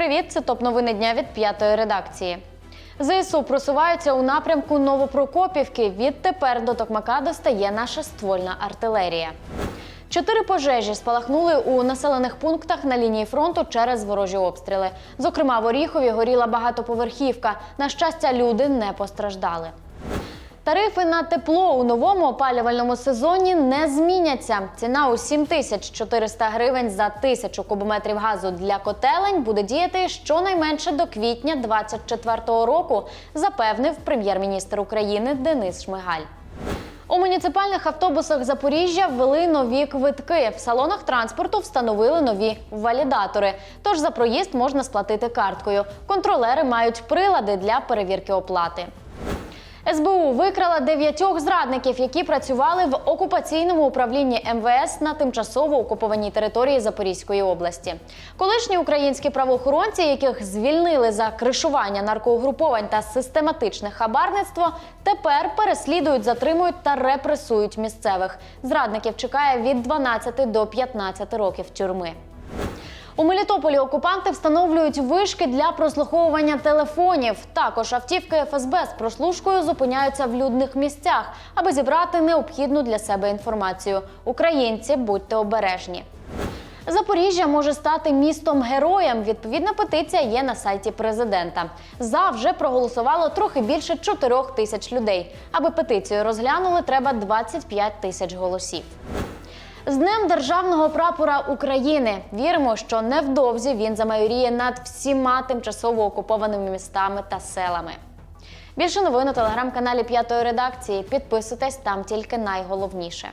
привіт! Це топ новини дня від п'ятої редакції. ЗСУ просуваються у напрямку Новопрокопівки. Відтепер до Токмака достає наша ствольна артилерія. Чотири пожежі спалахнули у населених пунктах на лінії фронту через ворожі обстріли. Зокрема, в Оріхові горіла багатоповерхівка. На щастя, люди не постраждали. Тарифи на тепло у новому опалювальному сезоні не зміняться. Ціна у 7400 гривень за тисячу кубометрів газу для котелень буде діяти щонайменше до квітня 2024 року, запевнив прем'єр-міністр України Денис Шмигаль. У муніципальних автобусах Запоріжжя ввели нові квитки. В салонах транспорту встановили нові валідатори. Тож за проїзд можна сплатити карткою. Контролери мають прилади для перевірки оплати. СБУ викрала дев'ятьох зрадників, які працювали в окупаційному управлінні МВС на тимчасово окупованій території Запорізької області. Колишні українські правоохоронці, яких звільнили за кришування наркоугруповань та систематичне хабарництво, тепер переслідують, затримують та репресують місцевих. Зрадників чекає від 12 до 15 років тюрми. У Мелітополі окупанти встановлюють вишки для прослуховування телефонів. Також автівки ФСБ з прослушкою зупиняються в людних місцях, аби зібрати необхідну для себе інформацію. Українці, будьте обережні. Запоріжжя може стати містом героєм. Відповідна петиція є на сайті президента. За вже проголосувало трохи більше 4 тисяч людей. Аби петицію розглянули, треба 25 тисяч голосів. З Днем державного прапора України віримо, що невдовзі він замайоріє над всіма тимчасово окупованими містами та селами. Більше новин у телеграм-каналі П'ятої редакції. Підписуйтесь там тільки найголовніше.